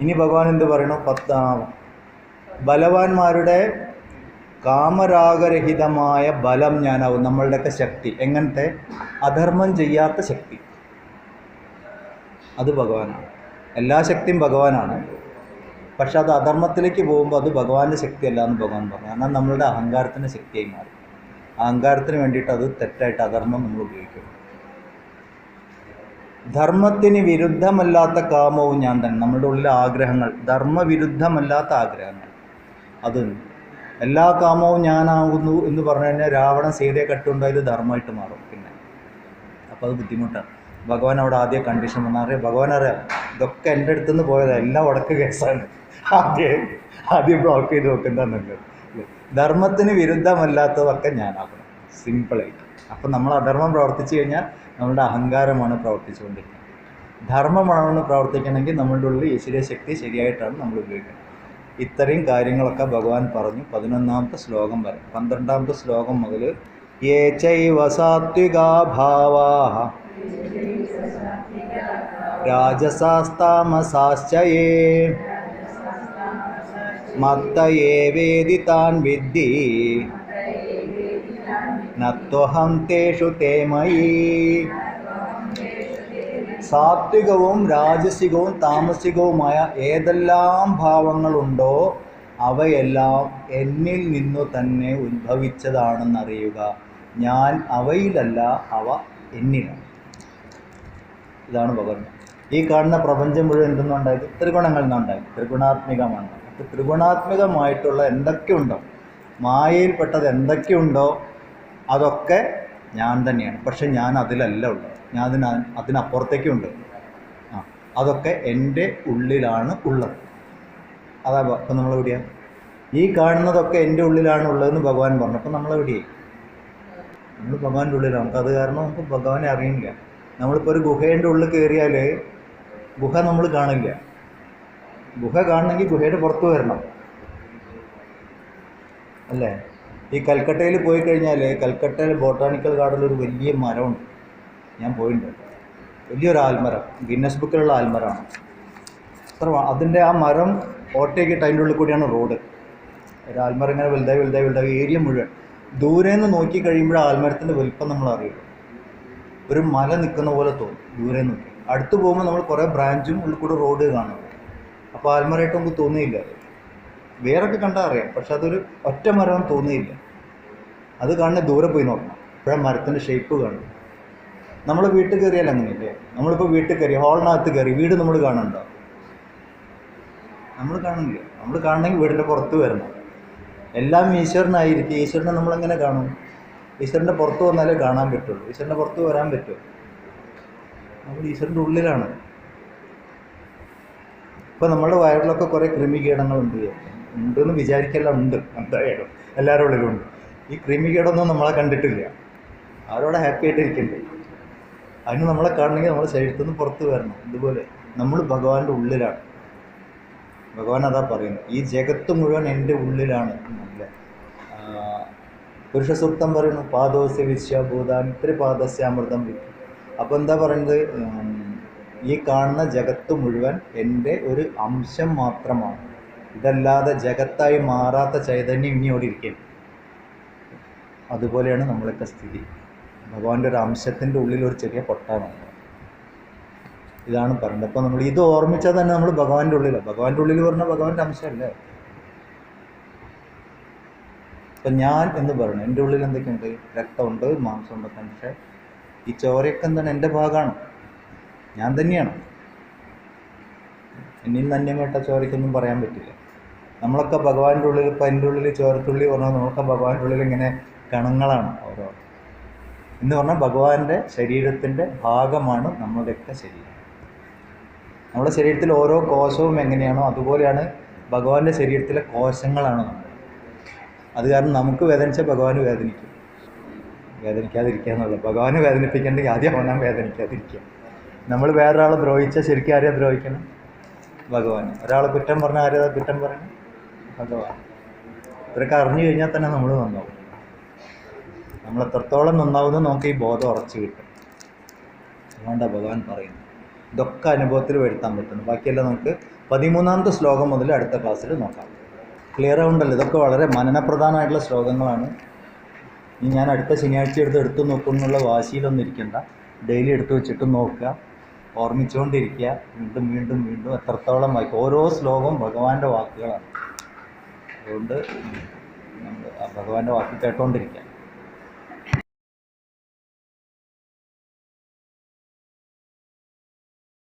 ഇനി ഭഗവാൻ എന്ത് പറയണു പത്ത് ബലവാന്മാരുടെ കാമരാഗരഹിതമായ ബലം ഞാനാവും. നമ്മളുടെയൊക്കെ ശക്തി. എങ്ങനത്തെ? അധർമ്മം ചെയ്യാത്ത ശക്തി. അത് ഭഗവാനാണ്. എല്ലാ ശക്തിയും ഭഗവാനാണ്. പക്ഷെ അത് അധർമ്മത്തിലേക്ക് പോകുമ്പോൾ അത് ഭഗവാന്റെ ശക്തിയല്ല എന്ന് ഭഗവാൻ പറഞ്ഞു. കാരണം നമ്മളുടെ അഹങ്കാരത്തിന്റെ ശക്തിയായി മാറി. അഹങ്കാരത്തിന് വേണ്ടിയിട്ട് അത് തെറ്റായിട്ട് അധർമ്മം നമ്മൾ ഉപയോഗിക്കും ധർമ്മത്തിന് വിരുദ്ധമല്ലാത്ത കാമവും ഞാൻ തന്നെ. നമ്മുടെ ഉള്ളിലെ ആഗ്രഹങ്ങൾ ധർമ്മവിരുദ്ധമല്ലാത്ത ആഗ്രഹങ്ങൾ. അത് എല്ലാ കാമവും ഞാനാകുന്നു എന്ന് പറഞ്ഞു കഴിഞ്ഞാൽ രാവണൻ സീതയെ കട്ടുണ്ടായത് ധർമ്മമായിട്ട് മാറും പിന്നെ. അപ്പോൾ അത് ബുദ്ധിമുട്ടാണ് ഭഗവാൻ അവിടെ ആദ്യം കണ്ടീഷൻ അറിയാം ഭഗവാൻ അറിയാം ഇതൊക്കെ എന്റെ അടുത്ത് നിന്ന് പോയതാണ് എല്ലാം ഉടക്ക് കേസാണ്. ആദ്യം ആദ്യം ബ്ലോക്ക് ചെയ്ത് വെക്കുന്നതാണ് നല്ലത് ധർമ്മത്തിന് വിരുദ്ധമല്ലാത്തതൊക്കെ ഞാനാകണം സിമ്പിളായിട്ട് അപ്പം നമ്മൾ അധർമ്മം പ്രവർത്തിച്ചു കഴിഞ്ഞാൽ നമ്മളുടെ അഹങ്കാരമാണ് പ്രവർത്തിച്ചുകൊണ്ടിരിക്കുന്നത്. ധർമ്മമാണ് പ്രവർത്തിക്കണമെങ്കിൽ നമ്മളുടെ ഉള്ളിൽ ഈശ്വരീയ ശക്തി ശരിയായിട്ടാണ് നമ്മൾ ഉപയോഗിക്കുന്നത്. ഇത്രയും കാര്യങ്ങളൊക്കെ ഭഗവാൻ പറഞ്ഞു പതിനൊന്നാമത്തെ ശ്ലോകം വരെ. പന്ത്രണ്ടാമത്തെ ശ്ലോകം മുതൽ യേ ചൈവ സാത്വികാ രാജസാസ്താമസാശ്ചയേ. മത്തയേ വേദി താൻ വിദ്ധി. നത്വഹം തേഷു തേ മയീ. സാത്വികവും രാജസികവും താമസികവുമായ ഏതെല്ലാം ഭാവങ്ങളുണ്ടോ അവയെല്ലാം എന്നിൽ നിന്നു തന്നെ ഉത്ഭവിച്ചതാണെന്നറിയുക. ഞാൻ അവയിലല്ല അവ എന്നിലാണ്. ഇതാണ് ഭഗവാൻ ഈ കാണുന്ന പ്രപഞ്ചം മുഴുവൻ എന്തെന്നുണ്ടായത്? ത്രിഗുണങ്ങളിൽ നിന്നുണ്ടായത് ത്രിഗുണാത്മികമാണ്. അപ്പോൾ ത്രിഗുണാത്മികമായിട്ടുള്ള എന്തൊക്കെയുണ്ടോ? മായയിൽപ്പെട്ടത് എന്തൊക്കെയുണ്ടോ? അതൊക്കെ ഞാൻ തന്നെയാണ്. പക്ഷെ ഞാൻ അതിലല്ല ഉള്ളത്. ഞാൻ അതിന് അതിനപ്പുറത്തേക്കുണ്ട്. ആ അതൊക്കെ എന്റെ ഉള്ളിലാണ് ഉള്ളത്. അതാ അപ്പം നമ്മളെവിടെയാണ് ഈ കാണുന്നതൊക്കെ എന്റെ ഉള്ളിലാണ് ഉള്ളതെന്ന് ഭഗവാൻ പറഞ്ഞു. അപ്പം നമ്മളെവിടെയായി നമ്മൾ ഭഗവാന്റെ ഉള്ളിലാണ്. നമുക്ക് അത് കാരണം നമുക്ക് ഭഗവാനെ അറിയില്ല. നമ്മളിപ്പോൾ ഒരു ഗുഹേന്റെ ഉള്ളിൽ കയറിയാൽ ഗുഹ നമ്മൾ കാണില്ല. ഗുഹ കാണണമെങ്കിൽ ഗുഹയുടെ പുറത്ത് വരണം. അല്ലേ? ഈ കൽക്കട്ടയിൽ പോയി കഴിഞ്ഞാൽ കൽക്കട്ടയിൽ ബോട്ടാണിക്കൽ ഗാർഡനിൽ ഒരു വലിയ മരമുണ്ട്. ഞാൻ പോയിട്ടുണ്ട്. വലിയൊരു ആൽമരം ഗിന്നസ് ബുക്കിലുള്ള ആൽമരമാണ്. അത്ര അതിന്റെ ആ മരം ഓട്ടയൊക്കെ അതിന്റെ ഉള്ളിൽ കൂടിയാണ് റോഡ്. ഒരു ആൽമരം ഇങ്ങനെ വലുതായി വലുതായി വലുതായി ഏരിയ മുഴുവൻ. ദൂരെ നിന്ന് നോക്കി കഴിയുമ്പോൾ ആൽമരത്തിന്റെ വലിപ്പം നമ്മൾ അറിയും ഒരു മല നിൽക്കുന്ന പോലെ തോന്നും ദൂരെ നോക്കി. അടുത്ത് പോകുമ്പോൾ നമ്മൾ കുറേ ബ്രാഞ്ചും ഉള്ളിൽ കൂടെ റോഡ് കാണും. അപ്പോൾ ആൽമരമായിട്ട് നമുക്ക് തോന്നിയില്ല. വേറൊക്കെ കണ്ടാൽ അറിയാം. പക്ഷെ അതൊരു ഒറ്റ മരം തോന്നിയില്ല. അത് കാണുന്ന ദൂരെ പോയി നോക്കണം. അപ്പോഴാണ് മരത്തിന്റെ ഷേപ്പ് കാണും നമ്മൾ വീട്ടിൽ കയറിയാൽ അങ്ങനെയല്ലേ? നമ്മളിപ്പോൾ വീട്ടിൽ കയറി ഹാളിനകത്ത് കയറി വീട് നമ്മൾ കാണുന്നുണ്ടോ? നമ്മൾ കാണില്ല നമ്മൾ കാണണമെങ്കിൽ വീടിന്റെ പുറത്ത് വരണം. എല്ലാം ഈശ്വരനായിരിക്കും. ഈശ്വരനെ നമ്മളെങ്ങനെ കാണും? ഈശ്വരന്റെ പുറത്ത് വന്നാലേ കാണാൻ പറ്റുള്ളൂ. ഈശ്വരന്റെ പുറത്ത് വരാൻ പറ്റുമോ? നമ്മൾ ഈശ്വരന്റെ ഉള്ളിലാണ്. ഇപ്പം നമ്മുടെ വയറിലൊക്കെ കുറേ കൃമികീടങ്ങളുണ്ട്. ഉണ്ടെന്ന് വിചാരിക്കല്ല ഉണ്ട്. എന്തായാലും എല്ലാവരുടെ ഉള്ളിലും ഉണ്ട്. ഈ ക്രിമികേടൊന്നും നമ്മളെ കണ്ടിട്ടില്ല. അവരവിടെ ഹാപ്പി ആയിട്ട് ഇരിക്കണ്ടേ? അതിന് നമ്മളെ കാണണമെങ്കിൽ നമ്മളെ ശരീരത്തിൽ നിന്ന് പുറത്ത് വരണം. ഇതുപോലെ നമ്മൾ ഭഗവാന്റെ ഉള്ളിലാണ്. ഭഗവാൻ അതാ പറയുന്നത്. ഈ ജഗത്ത് മുഴുവൻ എന്റെ ഉള്ളിലാണ് നല്ല പുരുഷസൂക്തം പുരുഷ സൂക്തം പറയുന്നു പാദോസ്യ വിശ്വഭൂതാൻ ഇത്ര അമൃതം വിധി. അപ്പോൾ എന്താ പറയുന്നത്? ഈ കാണുന്ന ജഗത്ത് മുഴുവൻ എന്റെ ഒരു അംശം മാത്രമാണ്. ഇതല്ലാതെ ജഗത്തായി മാറാത്ത ചൈതന്യം ഇനി അവിടെ അതുപോലെയാണ് നമ്മളൊക്കെ സ്ഥിതി. ഭഗവാന്റെ ഒരു അംശത്തിന്റെ ഉള്ളിൽ ഒരു ചെറിയ പൊട്ടാണ് ഇതാണ് പറയുന്നത് അപ്പോൾ നമ്മൾ ഇത് ഓർമ്മിച്ചാൽ തന്നെ നമ്മൾ ഭഗവാന്റെ ഉള്ളിലാണ് ഭഗവാന്റെ ഉള്ളിൽ പറഞ്ഞാൽ ഭഗവാന്റെ അംശമല്ലേ? ഇപ്പം ഞാൻ എന്ന് പറയുന്നത് എന്റെ ഉള്ളിൽ എന്തൊക്കെയുണ്ട്? രക്തമുണ്ട് മാംസമുണ്ട് പക്ഷേ ഈ ചോരയൊക്കെ എന്താണ് എന്റെ ഭാഗമാണ്. ഞാൻ തന്നെയാണ്. എന്നിൽ നന്യം കേട്ട ചോരയ്ക്കൊന്നും പറയാൻ പറ്റില്ല. നമ്മളൊക്കെ ഭഗവാന്റെ ഉള്ളിൽ ഇപ്പം എന്റെ ഉള്ളിൽ ചോരത്തുള്ളി പറഞ്ഞാൽ നമ്മളൊക്കെ ഭഗവാന്റെ ഉള്ളിൽ ഇങ്ങനെ കണങ്ങളാണ് ഓരോ. എന്ന് പറഞ്ഞാൽ ഭഗവാന്റെ ശരീരത്തിന്റെ ഭാഗമാണ് നമ്മളുടെയൊക്കെ ശരീരം. നമ്മുടെ ശരീരത്തിൽ ഓരോ കോശവും എങ്ങനെയാണോ അതുപോലെയാണ് ഭഗവാന്റെ ശരീരത്തിലെ കോശങ്ങളാണ് നമ്മൾ. അത് കാരണം നമുക്ക് വേദനിച്ചാൽ ഭഗവാന് വേദനിക്കും. വേദനിക്കാതിരിക്കുക എന്നുള്ളത് ഭഗവാനെ വേദനിപ്പിക്കേണ്ടെങ്കിൽ ആദ്യം അവനാൻ വേദനിക്കാതിരിക്കുക. നമ്മൾ വേറൊരാളെ ദ്രോഹിച്ചാൽ ശരിക്കും ആരെയാണ് ദ്രോഹിക്കണം? ഭഗവാൻ ഒരാളെ കുറ്റം പറഞ്ഞാൽ ആരേതാ കുറ്റം പറയണം? ഭഗവാൻ. ഇവരൊക്കെ അറിഞ്ഞു കഴിഞ്ഞാൽ തന്നെ നമ്മൾ നന്നാവും. നമ്മൾ എത്രത്തോളം നന്നാവുന്നു നമുക്ക് ഈ ബോധം ഉറച്ചു കിട്ടും. അതുകൊണ്ടാണ് ഭഗവാൻ പറയുന്നത്. ഇതൊക്കെ അനുഭവത്തിൽ വരുത്താൻ പറ്റുന്നു. ബാക്കിയെല്ലാം നമുക്ക് പതിമൂന്നാമത്തെ ശ്ലോകം മുതൽ അടുത്ത ക്ലാസ്സിൽ നോക്കാം. ക്ലിയർ ആവുണ്ടല്ലോ ഇതൊക്കെ വളരെ മനനപ്രധാനമായിട്ടുള്ള ശ്ലോകങ്ങളാണ്. ഇനി ഞാൻ അടുത്ത ശനിയാഴ്ച എടുത്ത് എടുത്തു നോക്കുമെന്നുള്ള വാശിയിലൊന്നും ഇരിക്കണ്ട. ഡെയിലി എടുത്തു വെച്ചിട്ട് നോക്കുക. ഓർമ്മിച്ചുകൊണ്ടിരിക്കുക. വീണ്ടും വീണ്ടും വീണ്ടും എത്രത്തോളം വായിക്കും ഓരോ ശ്ലോകവും ഭഗവാന്റെ വാക്കുകളാണ്. അതുകൊണ്ട് നമ്മൾ ആ ഭഗവാന്റെ വാക്ക് കേട്ടുകൊണ്ടിരിക്കുക